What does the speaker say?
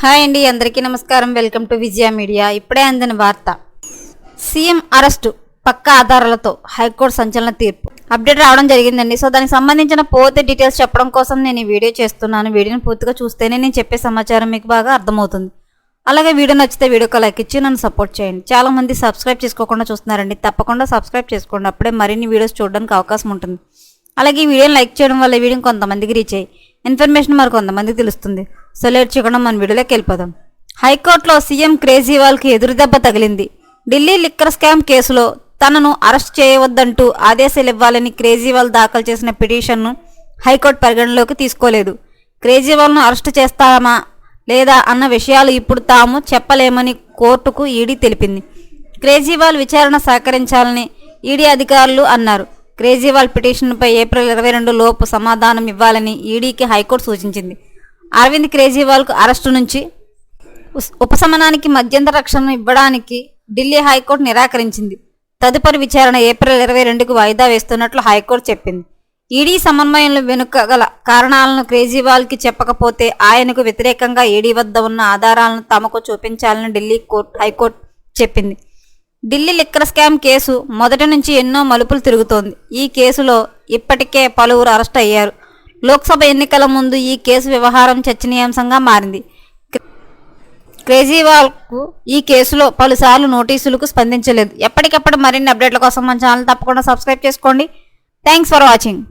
Hi అండి అందరికీ నమస్కారం. Welcome to Vijaya media. ఇప్పుడే అందిన వార్త. సీఎం అరెస్టు పక్క ఆధారాలతో హైకోర్టు సంచలన తీర్పు. అప్డేట్ రావడం జరిగిందండి. సో దానికి సంబంధించిన పూర్తి డీటెయిల్స్ చెప్పడం కోసం నేను ఈ వీడియో చేస్తున్నాను. వీడియోని పూర్తిగా చూస్తేనే నేను చెప్పే సమాచారం మీకు బాగా అర్థమవుతుంది. అలాగే వీడియో నచ్చితే వీడియోకి లైక్ ఇచ్చి నన్ను సపోర్ట్ చేయండి. చాలామంది సబ్స్క్రైబ్ చేసుకోకుండా చూస్తున్నారండి. తప్పకుండా సబ్స్క్రైబ్ చేసుకోండి. అప్పుడే మరిన్ని వీడియోస్ చూడడానికి అవకాశం ఉంటుంది. అలాగే ఈ వీడియోని లైక్ చేయడం వల్ల వీడియోని కొంతమందికి రీచ్ అయ్యి ఇన్ఫర్మేషన్ మరి కొంతమందికి తెలుస్తుంది. సో లేట్ చేయకుండా మన వీడియోలోకి వెళ్ళిపోదాం. హైకోర్టులో సీఎం కేజ్రీవాల్కి ఎదురుదెబ్బ తగిలింది. ఢిల్లీ లిక్కర్ స్కామ్ కేసులో తనను అరెస్ట్ చేయవద్దంటూ ఆదేశాలు ఇవ్వాలని కేజ్రీవాల్ దాఖలు చేసిన పిటిషన్ను హైకోర్టు పరిగణలోకి తీసుకోలేదు. కేజ్రీవాల్ను అరెస్ట్ చేస్తామా లేదా అన్న విషయాలు ఇప్పుడు తాము చెప్పలేమని కోర్టుకు ఈడీ తెలిపింది. కేజ్రీవాల్ విచారణ సహకరించాలని ఈడీ అధికారులు అన్నారు. కేజ్రీవాల్ పిటిషన్పై ఏప్రిల్ ఇరవై రెండు లోపు సమాధానం ఇవ్వాలని ఈడీకి హైకోర్టు సూచించింది. అరవింద్ కేజ్రీవాల్కు అరెస్టు నుంచి ఉపశమనానికి మధ్యంతర రక్షణ ఇవ్వడానికి ఢిల్లీ హైకోర్టు నిరాకరించింది. తదుపరి విచారణ ఏప్రిల్ ఇరవై రెండుకు వాయిదా వేస్తున్నట్లు హైకోర్టు చెప్పింది. ఈడీ సమన్వయంలో వెనుక గల కారణాలను కేజ్రీవాల్కి చెప్పకపోతే ఆయనకు వ్యతిరేకంగా ఈడీ వద్ద ఉన్న ఆధారాలను తమకు చూపించాలని ఢిల్లీ కోర్టు హైకోర్టు చెప్పింది. ఢిల్లీ లిక్కర్ స్కామ్ కేసు మొదటి నుంచి ఎన్నో మలుపులు తిరుగుతోంది. ఈ కేసులో ఇప్పటికే పలువురు అరెస్ట్ అయ్యారు. లోక్సభ ఎన్నికల ముందు ఈ కేసు వ్యవహారం చర్చనీయాంశంగా మారింది. కేజ్రీవాల్కు ఈ కేసులో పలుసార్లు నోటీసులకు స్పందించలేదు. ఎప్పటికప్పుడు మరిన్ని అప్డేట్ల కోసం మన ఛానల్ తప్పకుండా సబ్స్క్రైబ్ చేసుకోండి. Thanks for watching.